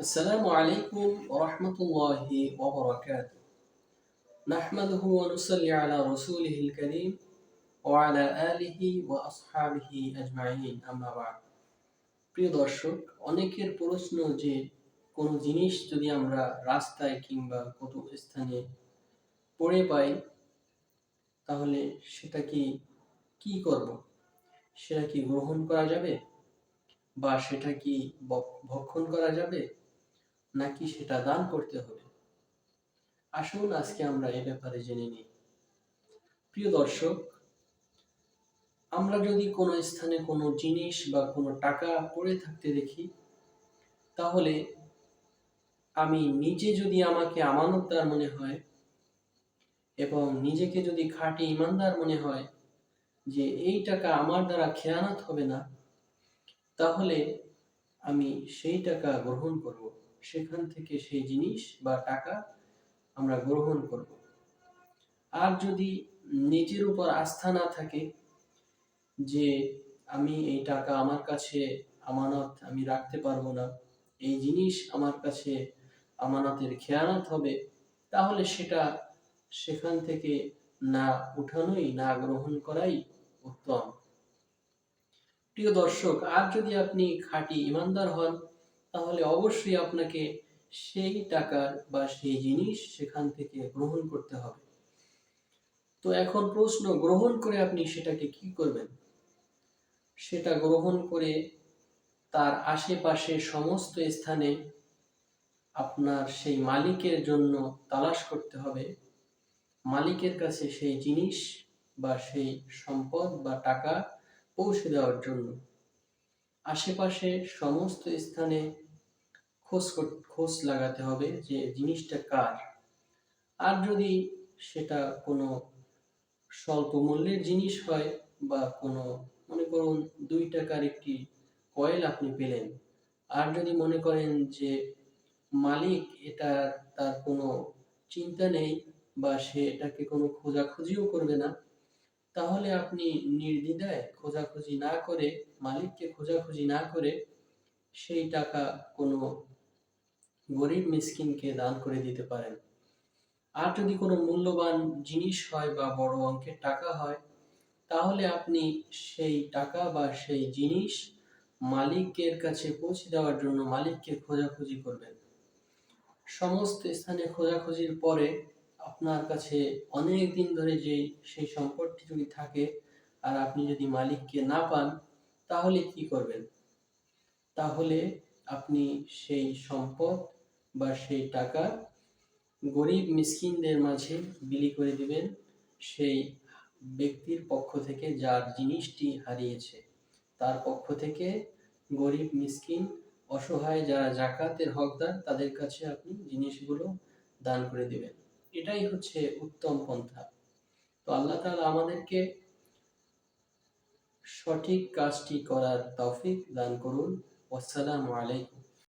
السلام عليكم ورحمة الله وبركاته نحمده ونصلي على رسوله الكريم وعلى آله وأصحابه أجمعين أما بعد প্রিয় দর্শক অনেকের প্রশ্ন যে কোনো জিনিস যদি আমরা রাস্তায় কিংবা কত স্থানে পড়ে পাই তাহলে সেটা কি কি করব সেটা কি গ্রহণ করা যাবে বা সেটা কি বক- ভক্ষণ করা যাবে নাকি সেটা দান করতে হবে? আসুন আজকে আমরা এ ব্যাপারে জেনে নিই। প্রিয় দর্শক, আমরা যদি কোনো স্থানে কোনো জিনিস বা কোনো টাকা পড়ে থাকতে দেখি, তাহলে আমি নিজে যদি আমাকে আমানতদার মনে হয় এবং নিজেকে যদি খাঁটি ইমানদার মনে হয় যে এই টাকা আমার দ্বারা খেয়ানত হবে না, তাহলে আমি সেই টাকা গ্রহণ করব। সেখান থেকে সেই জিনিস বা টাকা আমরা গ্রহণ করব। আর যদি নিজের উপর আস্থা না থাকে যে আমি এই টাকা আমার কাছে আমানত, আমি রাখতে পারব না, এই জিনিস আমার কাছে আমানতের খেয়ানত হবে, তাহলে সেটা সেখান থেকে না উঠানোই, না গ্রহণ করাই উত্তম। প্রিয় দর্শক, আর যদি আপনি খাঁটি ইমানদার হন তাহলে অবশ্যই আপনাকে সেই টাকার বা সেই জিনিস সেখান থেকে গ্রহণ করতে হবে। তো এখন প্রশ্ন, গ্রহণ করে আপনি সেটাকে কি করবেন? সেটা গ্রহণ করে তার আশেপাশে সমস্ত স্থানে আপনার সেই মালিকের জন্য তালাশ করতে হবে। মালিকের কাছে সেই জিনিস বা সেই সম্পদ বা টাকা পৌঁছে দেওয়ার জন্য। আশেপাশে সমস্ত স্থানে খোঁজ খোঁজ লাগাতে হবে যে জিনিসটা কার। আর যদি সেটা কোনো স্বল্প মূল্যের জিনিস হয় বা কোনো, মনে করুন দুই টাকার একটি কয়েল আপনি পেলেন, আর যদি মনে করেন যে মালিক এটা তার কোনো চিন্তা নেই বা সে এটাকে কোনো খোঁজাখুঁজিও করবে না তাহলে আপনি নির্দ্বিধায় খোঁজাখুঁজি না করে, মালিককে খোঁজাখুঁজি না করে সেই টাকা কোনো গরিব মিসকিনকে দান করে দিতে পারেন। আর যদি কোনো মূল্যবান জিনিস হয় বা বড় অঙ্কের টাকা হয়, তাহলে আপনি সেই টাকা বা সেই জিনিস মালিকের কাছে পৌঁছে দেওয়ার জন্য মালিককে খোঁজাখুঁজি করবেন। সমস্ত স্থানে খোঁজাখুঁজির পরে আপনার কাছে অনেক দিন ধরে যে সেই সম্পদটি যদি থাকে আর আপনি যদি মালিককে না পান, তাহলে কি করবেন? তাহলে আপনি সেই সম্পদ বা সেই টাকা গরিব মিসকিনদের মাঝে বিলি করে দিবেন, সেই ব্যক্তির পক্ষ থেকে যার জিনিসটি হারিয়েছে। তার পক্ষ থেকে গরিব মিসকিন, অসহায় যারা জাকাতের হকদার, তাদের কাছে আপনি জিনিসগুলো দান করে দিবেন। এটাই হচ্ছে উত্তম পন্থা। তো আল্লাহ তালা আমাদেরকে সঠিক কাজটি করার তৌফিক দান করুন। আসসালামু আলাইকুম।